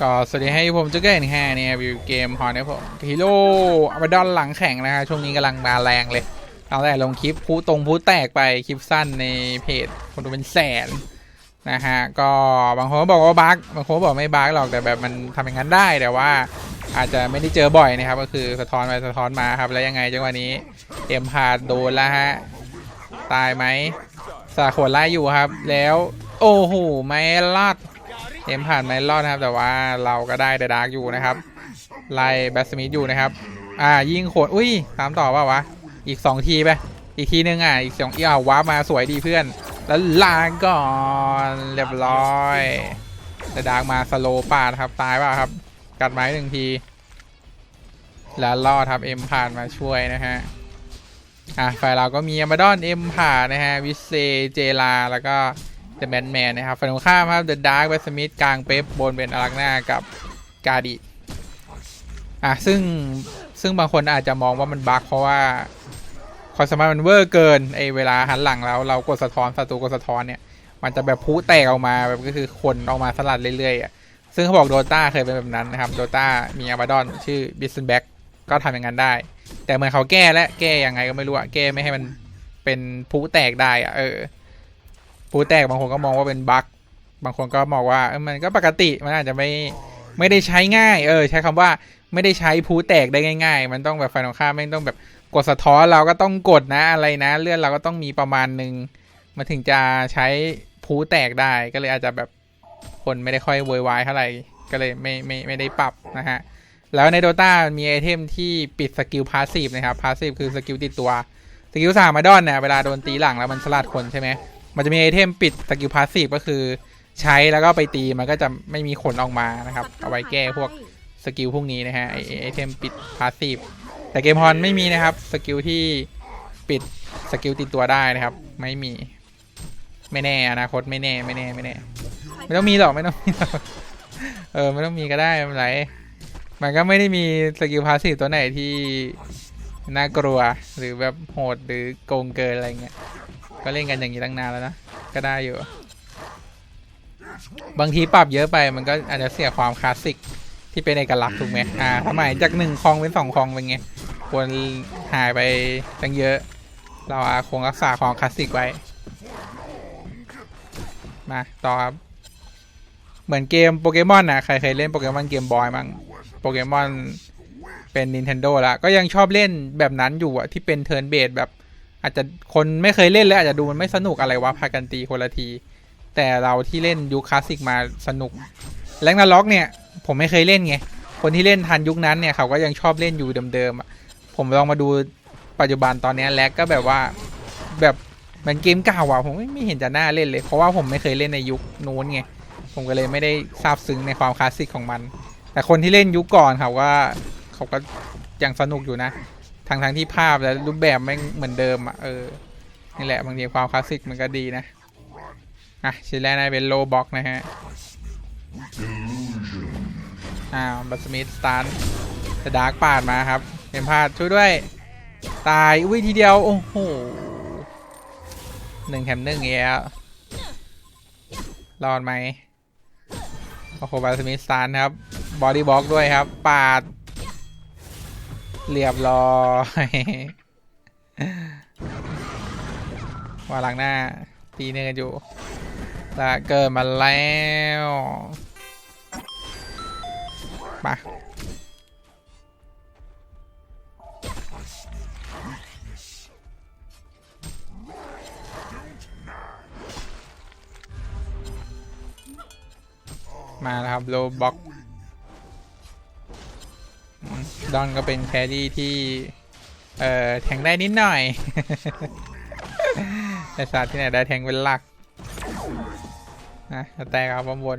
ก็สวัสดีให้ผมจุกเกนแฮเนี่ยวิวเกมฮอนนะผมฮีโร่อาบดอนหลังแข่งนะฮะช่วงนี้กำลังมาแรงเลยเอาแต่ลงคลิปพูตรงพูแตกไปคลิปสั้นในเพจคนดูเป็นแสนนะฮะก็บางคนบอกว่าบั๊กบางคนบอกไม่บั๊กหรอกแต่แบบมันทำอย่างนั้นได้แต่ว่าอาจจะไม่ได้เจอบ่อยนะครับ ก็คือสะท้อนไปสะท้อนมาครับแล้วยังไงจังหวะนี้เอ็มพาดโดนแล้วฮะตายไหมสาขวดไล่อยู่ครับ แล้ว โอ้โหไม่รอด เกมผ่านไม่รอดนะครับ แต่ว่าเราก็ได้เดดาร์กอยู่นะครับ ไล่แบสมิธอยู่นะครับ อ่า ยิงโขดอุ้ยตามต่อป่าวะ อีก 2 ทีไป อีกทีนึงอะ อีกสองอีอ่าวามาสวยดีเพื่อน แล้วลาก่อน เรียบร้อยเดดาร์กมาสโลปาดครับ ตายป่าครับ กัดไม้หนึ่งที แล้วรอดครับเอ็มผ่านมาช่วยนะฮะอะฝ่ายเราก็มีอมาดอนเอ็มผ่านนะฮะ วิเซ เจลา แล้วก็ เดอะแมนแมนนะครับฝั่งตรงข้ามครับเดอะดาร์กเวสมิธกลางเป๊ปบนเป็นอารักนากับกาดิอะซึ่งซึ่งบางคนอาจจะมองว่ามันบั๊กเพราะว่าความสามารถมันเวอร์เกินไอเวลาหันหลังแล้วเรากดสะท้อนศัตรูกดสะท้อนเนี่ย มันจะแบบพุแตกออกมาแบบก็คือคนออกมาสลัดเรื่อยๆอะซึ่งเขาบอกโดต้าเคยเป็นแบบนั้นนะครับโดต้ามีอาบาดอนชื่อบิสเซนแบ็กก็ทำอย่างนั้นได้ แต่เหมือนเขาแก้และแก้ยังไงก็ไม่รู้อะแก้ไม่ให้มันเป็นพุแตกได้อะเออ ผู้แตกบางคนก็มองว่าเป็นบั๊กบางคนก็มองว่ามันก็ปกติมันอาจจะไม่ไม่ได้ใช้ง่าย เออ ใช้คำว่าไม่ได้ใช้ผู้แตกได้ง่าย ๆ มันต้องแบบไฟนอลข้ามไม่ต้องแบบกดสะท้อนเราก็ต้องกดนะอะไรนะ เลื่อนเราก็ต้องมีประมาณหนึ่งมันถึงจะใช้ผู้แตกได้ก็เลยอาจจะแบบคนไม่ได้ค่อยโวยวายเท่าไหร่ก็เลยไม่ไม่ไม่ได้ปรับนะฮะ แล้วใน Dota มีไอเทมที่ปิดสกิลพาสซีฟนะครับพาสซีฟคือสกิลติดตัวสกิลสามมาดอนเนี่ยเวลาโดนตีหลังแล้วมันสลัดคนใช่ไหม มันจะมีไอเทมปิดสกิลพาสซีฟก็คือ ใช้แล้วก็ไปตีมันก็จะไม่มีขนออกมานะครับ เอาไว้แก้พวกสกิลพวกนี้นะฮะไอไอเทมปิดพาสซีฟแต่เกมฮอนไม่มีนะครับสกิลที่ปิดสกิลติดตัวได้นะครับ ไม่มี ไม่แน่อนาคตไม่แน่ไม่แน่ไม่แน่ ไม่ต้องมีหรอกไม่ต้องมีหรอกเออไม่ต้องมีก็ได้ไม่เป็นไรมันก็ไม่ได้มีสกิลพาสซีฟตัวไหนที่น่ากลัวหรือแบบโหดหรือโกงเกินอะไรเงี้ย ก็เล่นกันอย่างนี้ตั้งนานแล้วนะ ก็ได้อยู่ บางทีปรับเยอะไปมันก็อาจจะเสียความคลาสสิกที่เป็นเอกลักษณ์ถูกไหมอ่าสมัยจากหนึ่งคลองเป็นสองคลองเป็นไง ควรหายไปตั้งเยอะ เราอาคงรักษาของคลาสสิกไว้ มาต่อครับ เหมือนเกมโปเกมอนนะใครเคยเล่นโปเกมอนเกมบอยมั้งโปเกมอนเป็น Nintendo แล้วก็ยังชอบเล่นแบบนั้นอยู่อะที่เป็นเทิร์นเบสแบบ อาจจะคนไม่เคยเล่นเลยอาจจะดูมันไม่สนุกอะไรวะพากันตีคนละที แต่เราที่เล่นยุคคลาสสิกมาสนุกแลกนาล็อกเนี่ย ผมไม่เคยเล่นไง คนที่เล่นทันยุคนั้นเนี่ยเขาก็ยังชอบเล่นอยู่เดิมๆผมลองมาดูปัจจุบันตอนนี้แล็กก็แบบว่าแบบเหมันเกมเก่าอะผมไม่ไม่เห็นจะน่าเล่นเลย เพราะว่าผมไม่เคยเล่นในยุคนู้นไงผมก็เลยไม่ได้ซาบซึ้งในความคลาสสิกของมัน แต่คนที่เล่นยุคก่อนเขาก็เขาก็ยังสนุกอยู่นะ ทั้งทั้งที่ภาพและรูปแบบไม่เหมือนเดิมอะเออ นี่แหละบางทีความคลาสสิกมันก็ดีนะ อะชิ้นแรกนะเป็นโลบ็อกนะฮะ อ้าวบัสมิธสตาร์จะดาร์กปาดมาครับเป็นพลาดช่วยด้วย ตาย อุ้ยทีเดียว โอ้โหหนึ่งแถมหนึ่งเงี้ยรอดไหมโอ้โหบัสมิธสตาร์ครับ บอดี้บ็อกด้วยครับ ปาด เรียบร้อยว่าหลังหน้า ตีเนื้ออยู่แล้วเกิดมาแล้วมามาแล้วครับโลบ็อก อนก็เป็นแครี่ที่ เอ่อแทงได้นิดหน่อย แต่ศาสตร์ที่ไหนได้แทงเป็นหลักนะจะแตกเอาบอมบน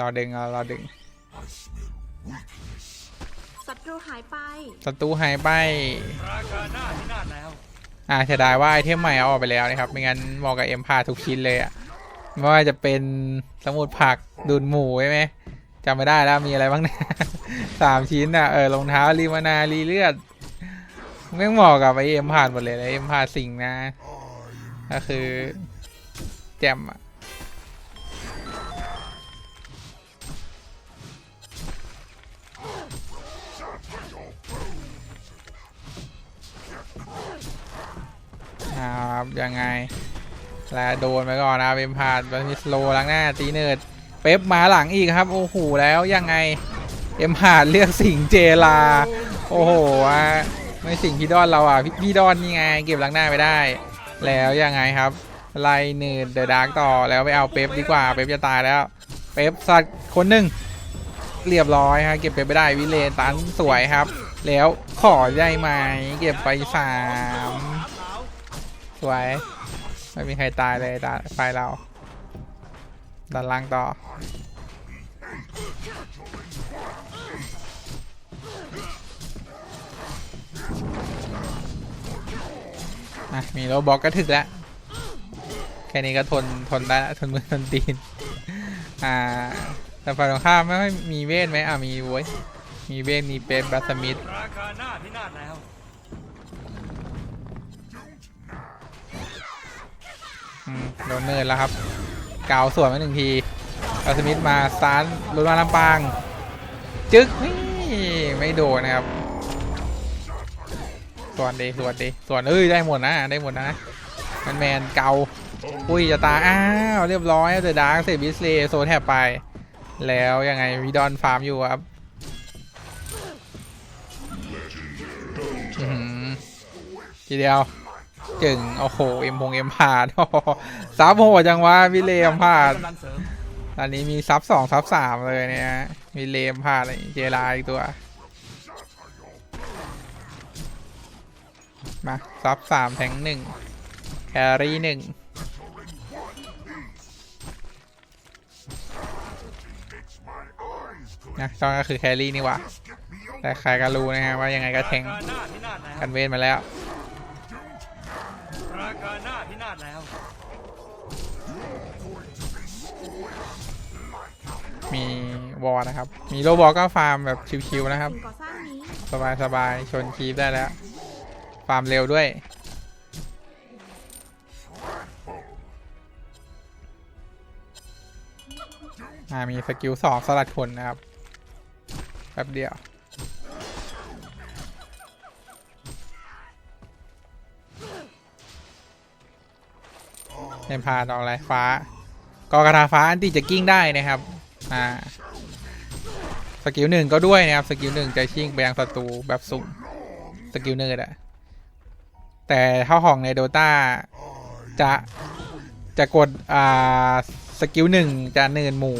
รอดึงเอารอดึงศัตรูหายไปศัตรูหายไป อ่าเสียดายว่าไอเทมใหม่เอาออกไปแล้วนะครับ ไม่งั้นเหมาะกับเอ็มพาทุกชิ้นเลยอะไม่ว่าจะเป็นสมุดผักดูดหมูใช่ไหมจำไม่ได้แล้วมีอะไรบ้างเนี่ยสามชิ้นอะเออรองเท้ารีมานารีเลือดแม่งเหมาะกับไอเอ็มพานหมดเลยไอเอ็มพาสิงนะ ก็คือแจมอะ ครับยังไงแล้วโดนไปก่อนนะเอ็มผ่านบันมิสโลล้างหน้าตีเนิร์ดเป๊ปมาหลังอีกครับโอ้โหแล้วยังไงเอ็มผ่านเลือกสิงเจลา โอ้โหอะไม่สิงพี่ดอนเราอะพี่พี่ดอนนี่ไง เก็บหลังหน้าไปได้ แล้วยังไงครับไล่เนิร์ดเดอะดาร์กต่อแล้วไปเอาเป๊ปดีกว่าเป๊ปจะตายแล้ว เป๊ปสัตว์คนหนึ่งเรียบร้อยฮะเก็บเป๊ปไปได้วิเลตันสวยครับ แล้วขอได้ไหมเก็บไปสาม สวย ไม่มีใครตายเลยตาไฟเราดันล่างต่อ อะ มีโรบอกก็ถึกแล้ว แค่นี้ก็ทน ทนได้ละทนมือทนตีน อ่า แต่ฝ่ายตรงข้ามไม่ค่อยมีเวทไหมอะ มีเว้ย มีเวทมีเป๊ปบัสมิธราคาหน้าพินาศแล้ว โดนเนิร์ดแล้วครับกาวสวนมาหนึ่งทีบัสสมิธมาสตาร์ทลุนมาลำปาง จึ๊กนี่ไม่โดนนะครับ ส่วนดีส่วนดีส่วนเอ้ยได้หมดนะได้หมดนะแมนแมนเกาอุ้ยจะตาอ้าวเรียบร้อยเดอะดาร์กเซบิสเลโซแทบไป แล้วยังไงวิดอนฟาร์มอยู่ครับทีเดียว จึง โอ้โห เอ็มพงเอ็มพาดโอ้โหซับโหดจังวะวิเลมพาดอันนี้มีซับสองซับสามเลยเนี่ยมีเลมพาดอะไรเจลาอีกตัว มาซับสามแทงหนึ่งแครี่หนึ่งนะตอนก็คือแครี่นี่ว่าแต่ใครก็รู้นะฮะว่ายังไงก็แทงกันเวทมาแล้ว วอนะครับ มีโลบอกก็ฟาร์มแบบชิวๆนะครับ สบายสบายๆชนคีฟได้แล้ว ฟาร์มเร็วด้วย มีสกิลสองสลัดคนนะครับ แป๊บเดียวเล่นพาดอกอะไรฟ้า กอกระทาฟ้าอันติจะกิ้งได้นะครับ อ่า สกิลหนึ่งก็ด้วยนะครับ สกิลหนึ่งจะชิ่งไปยังศัตรูแบบสุ่มสกิลเนิร์ดอะแต่เท่าของในโดตาจะจะกดอ่าสกิลหนึ่งจะเนิร์ดหมู่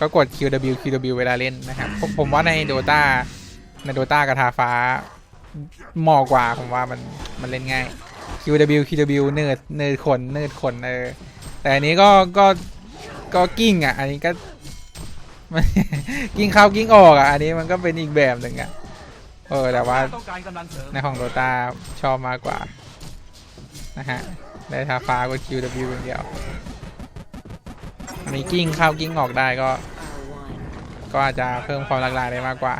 ก็กด QW QW เวลาเล่นนะครับ ผมว่าในโดตาในโดตากระทาฟ้าเหมาะกว่าผมว่ามันมันเล่นง่าย QW QW เนิร์ดเนิร์ดขนเนิร์ดขนเออแต่อันนี้ก็ก็ก็กิ้งอะ อันนี้ก็ กิ้งเข้ากิ้งออกอะอันนี้มันก็เป็นอีกแบบหนึ่งอะเออแต่ว่าต้องการกำลังเสริมในของโดตาชอบมากกว่านะฮะได้ทาฟ้าก็ QW อย่างเดียวอันนี้กิ้งเข้ากิ้งออกได้ก็ ก็อาจจะเพิ่มความหลากหลายได้มากกว่า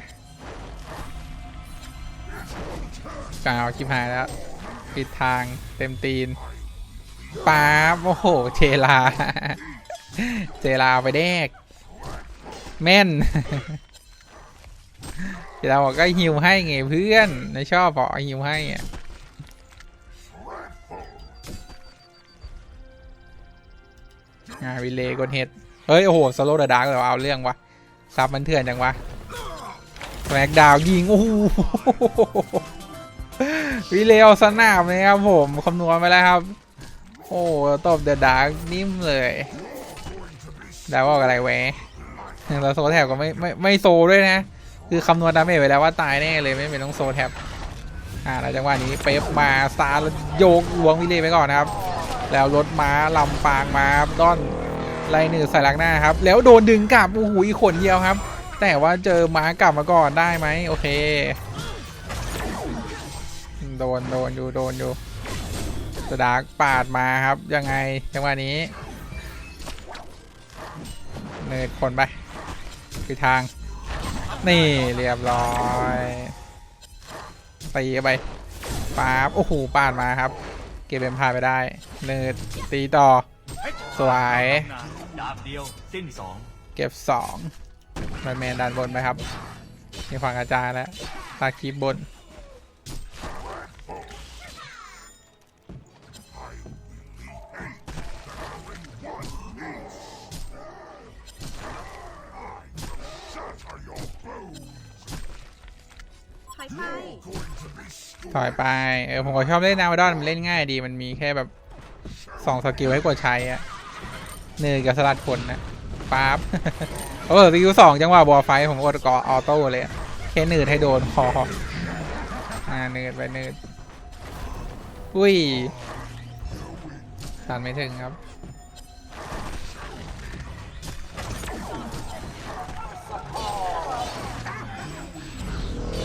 กาวชิบหายแล้วปิดทางเต็มตีนป๊าบโอ้โหเจลา เจลาเอาไปแดก แม่นเจลาบอกก็ฮิวให้ไงเพื่อนไม่ชอบบอกฮิวให้อะอ่าวิเลกดเห็ด เฮ้ย โอ้โห สโลเดอะดาร์กเลยว่ะเอาเรื่องวะซับมันเถื่อนจังวะแบกดาวยิง โอ้โหวิเลเอาสนามเลยครับผม คำนวณไปแล้วครับ โอ้ตบเดอะดาร์กนิ่มเลยแล้วว่าอะไรแวะ เราโซแถบก็ไม่ไม่ไม่โซด้วยนะ คือคำนวณดาเมจไปแล้วว่าตายแน่เลยไม่เป็นต้องโซแท็บอ่าแล้วจังหวะนี้เป๊ปมาสตาร์โยกลวงวิเลไปก่อนนะครับ แล้วรถม้าลำปางมาด้อนไล่หนึ่งใส่หลักหน้าครับ แล้วโดนดึงกลับโอ้โหอีกขนเดียวครับ แต่ว่าเจอม้ากลับมาก่อนได้ไหมโอเค โดนโดนอยู่โดนอยู่สดาร์กปาดมาครับยังไงจังหวะนี้เนิดคนไป คือทาง นี่เรียบร้อยตีไปป๊าบโอ้โหปาดมาครับ เก็บเป็นพาไปได้ เนิร์ดตีต่อ สวย ดาบเดียวสิ้นสองเก็บสองแมนแมนดันบนไปครับ มีฝั่งอาจารย์แล้วตาคีบบน ถอยไป เออผมก็ชอบเล่นนาวดอนมันเล่นง่ายดีมันมีแค่แบบสองสกิลให้กดใช้อะเนยกับสลัดผลนะป๊บเออสกิลสองจังหวะบอไฟผมกดกอออโต้เลยแค่เนืดให้โดนคออ่าเนืดไปเนืดอุ้ยตันไม่ถึงครับ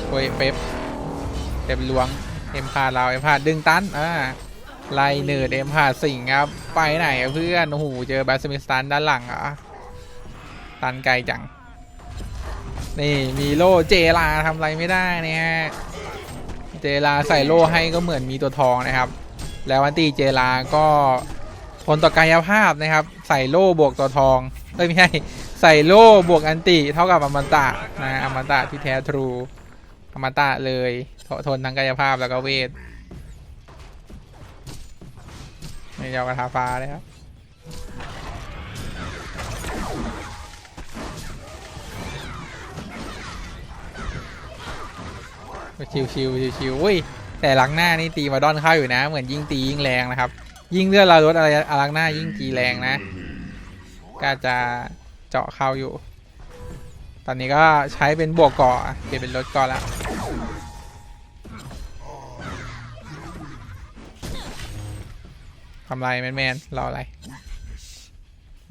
โอ้ยเป๊ป เต็มล้วงเอ็มพาเราเอ็มพาดึงตันอ่าไล่เนิร์ดเอ็มพาสิงครับ ไปไหนเพื่อนโอ้โหเจอแบสมิสตันด้านหลังอะตันไกลจัง นี่มีโล่เจลาทำอะไรไม่ได้เนี่ยฮะเจลาใส่โล่ให้ก็เหมือนมีตัวทองนะครับ แล้วอันตีเจลาก็ทนต่อกายภาพนะครับ ใส่โล่บวกตัวทองเอ้ยไม่ใช่ใส่โล่บวกอันติเท่ากับอมตะนะอมตะที่แท้ทรูอมตะเลย ททนทั้งกายภาพแล้วก็เวทนี่เจ้ากระทาฟ้าเลยครับชิวชิวชิวชิวๆอุ้ยแต่หลังหน้านี่ตีมาดอนเข้าอยู่นะ เหมือนยิ่งตียิ่งแรงนะครับ ยิ่งเลือดเราลดอะไรหลังหน้ายิ่งตีแรงนะ ก็จะเจาะเข้าอยู่ ตอนนี้ก็ใช้เป็นบวกกาะเปลี่ยนเป็นลดกาะแล้ว ทำไรแมนแมนรออะไร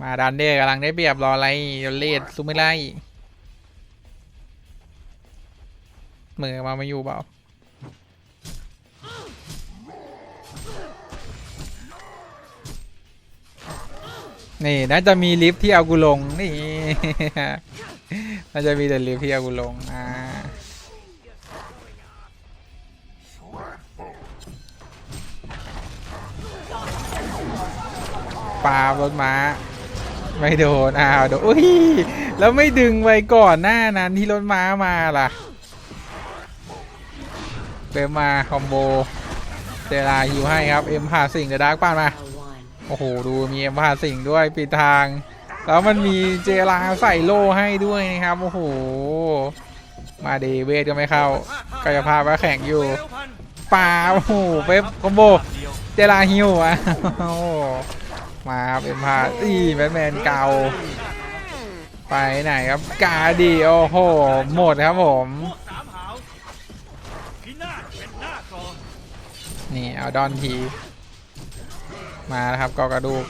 มาดันเด้กำลังได้เปรียบรออะไรเลดซูไม่ไล่มือมาไม่อยู่เปล่านี่น่าจะมีลิฟที่เอากูลงนี่น่าจะมีแต่ลิฟที่เอากูลงอ่า ปารถม้า ไม่โดนอ้าวโดนอุ้ยแล้วไม่ดึงไว้ก่อนหน้านั้นที่รถม้ามาล่ะเติมมาคอมโบเจลาฮิวให้ครับเอ็มพาสิงกับดาร์กป้านมาโอ้โหดูมีเอ็มพาสิงด้วยปิดทาง แล้วมันมีเจลาใส่โล่ให้ด้วยนะครับโอ้โหมาเดเวทก็ไม่เข้ากายภาพก็แข็งอยู่ป่าโอ้โหเป๊ปคอมโบเจลาฮิวอะ มาครับเอ็มพาตีแบทแมนเก่า ไปไหนครับ กาดีโอ้โห หมดครับผม นี่เอาดอนที มาแล้วครับกอกระดูก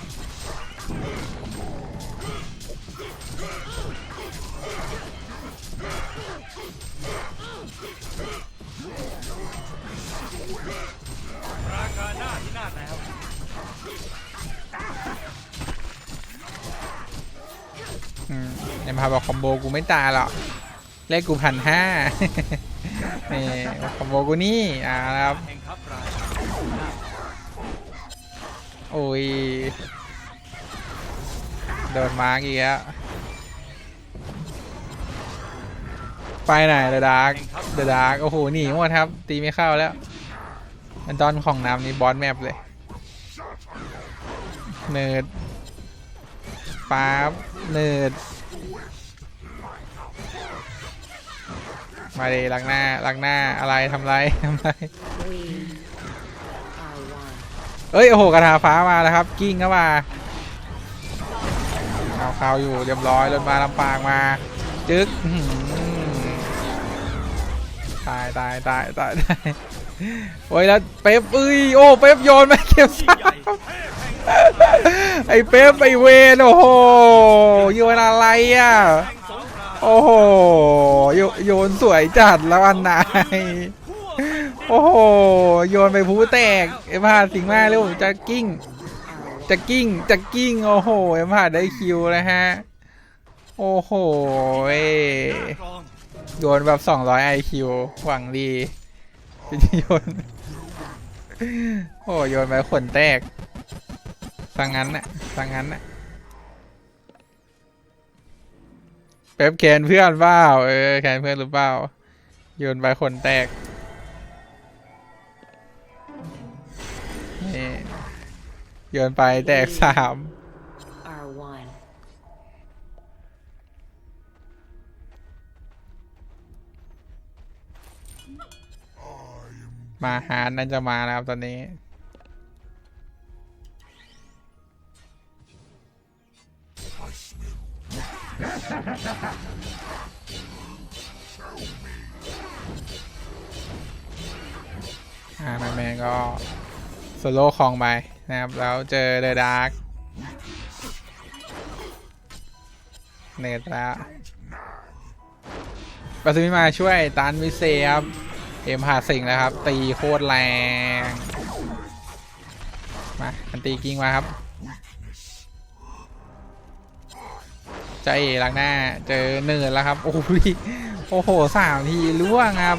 อืมเอ็มพาบอกคอมโบกูไม่ตายหรอกเลขกูพันห้านี่คอมโบกูนี่อ่าแล้วครับ โอ้ย โดนมาร์กอีกแล้วไปไหนเดอะดาร์กเดอะดาร์กโอ้โหหนีหมดครับ ตีไม่เข้าแล้ว มันตอนของน้ำนี่บอสแมปเลย เนิร์ดป๊าบเนิร์ด มาดีลักหน้าลักหน้าอะไรทำไรทำไรเอ้ยโอ้โหกระทาฟ้ามาแล้วครับกิ้งเข้ามาเอาข่าวอยู่เรียบร้อยรถมาลำปางมาจึ๊กตายตายตายตายตายโอ้ยแล้วเป๊ปเอ้ยโอ้เป๊ปโยนม่เก็บยิ่งซ้ใหญ่เทพแห่งสามไอ้เป๊ปไอเวนโอ้โหโยนอะไรอะ โอ้โหโยยนสวยจัดแล้วอันไหนโอ้โหโยนไปผู้แตกเอ็มพาสิงมาเร็วจะกิ้งจะกิ้งจะกิ้งโอ้โหเอ็มพาได้คิวนะฮะโอ้โหเอ้ยน้ากรองโยนแบบ200 IQ หวังดีโยนโอ้โยนไปขนแตกสังงั้นน่ะสังงั้นน่ะ เป๊ปแคนเพื่อนเปล่าเออแคนเพื่อนหรือเปล่าโยนไปขนแตกนี่โยนไปแตกสาม R1. มาหานั่นจะมานะครับตอนนี้ ก็โซโล่คลองไปนะครับ แล้วเจอเดอะดาร์กเนตแล้วปัสมิมาช่วยตันวิเซครับ เอ็มผ่าสิงแล้วครับ ตีโคตรแรง มาอันตีกิ้งมาครับ ใจหลังหน้าเจอเนิร์ดแล้วครับ โอ้โหโอ้โหสามทีล่วงครับ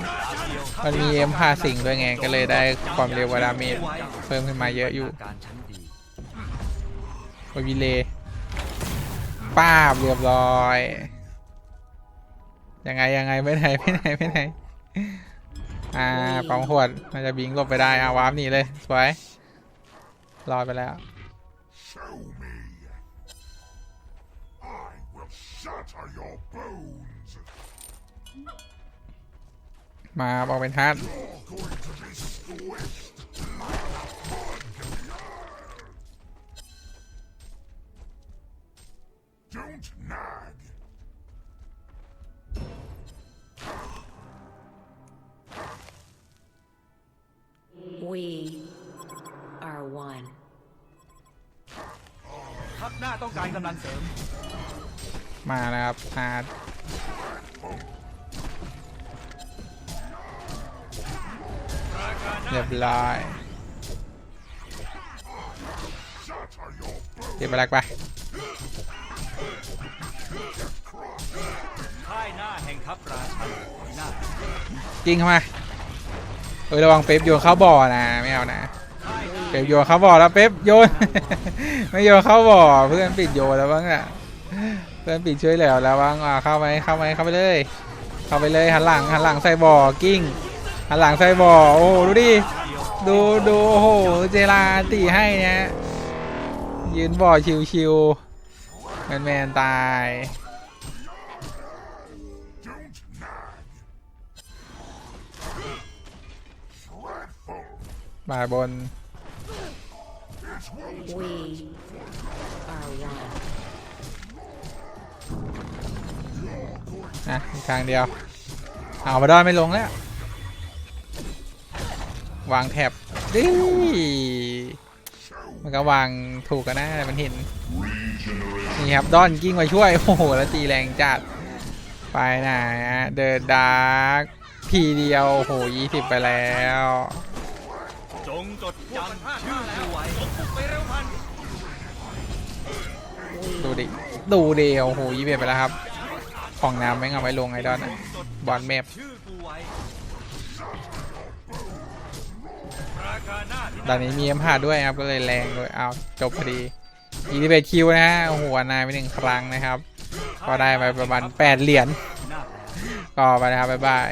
มันมีเอ็มผ่าสิงด้วยไงก็เลยได้ความเร็ววาดาเมจเพิ่มขึ้นมาเยอะอยู่โอวิเลป้าบเรียบร้อย ยังไงยังไงไม่ไหนไม่ไหนไม่ไหนอ่าปองขวดมันจะบิงหลบไปได้อาวาร์ปหนีเลยสวยรอดไปแล้ว มาบอกเป็นทัด You're going to be squished. Don't nag. We are one. ทัพหน้าต้องการกำลังเสริม มาแล้วครับฮาร์ เรียบร้อยเรียบร้อยไปค่ายหน้าแห่งทัพราชันหน้ากิ้งเข้ามาเอ้ยระวังเป๊ปโยนเข้าบ่อนะไม่เอานะค่ายหน้าเป๊ปโยนเข้าบ่อแล้วเป๊ปโยน ไม่โยนเข้าบ่อเพื่อนปิดโยนแล้วบ้างอะเพื่อนปิดช่วยเหลือแล้วบ้างอะเข้าไหมเข้าไหมเข้าไปเลย เข้าไปเลยหันหลังหันหลังใส่บ่อกิ้ง หันหลังใส่บ่อโอ้โหดูดิ ดูดูโอ้โห เจลาตีให้เนี่ยยืนบ่อชิวๆแมนแมนๆตายมาบนนะทางเดียว เอามาดอนไม่ลงแล้ว วางแถบดิมันก็วางถูกกันนะมันเห็น นี่ครับดอนกิ้งมาช่วย โอ้โห แล้วตีแรงจัด ไปไหนฮะเดอะดาร์กพีเดียว โอ้โหยี่สิบไปแล้วจงจดจำชื่อไว้ไปเร็วพันดูดิ ดูเดียวโอ้โหยี่สิบไปแล้วครับ ของน้ำไม่งเอาไว้ลงไอดอนอะบอลแมพ ชื่อกูไว้ราคาหน้าที่ ตอนนี้มีเอ็มพาด้วยครับก็เลยแรงด้วยเอาจบพอดียีดีเบคิวนะฮะหัวนายไปหนึ่งครั้งนะครับ ก็ได้ไปประมาณ 8 เหรียญก็ไปนะครับบ๊ายบาย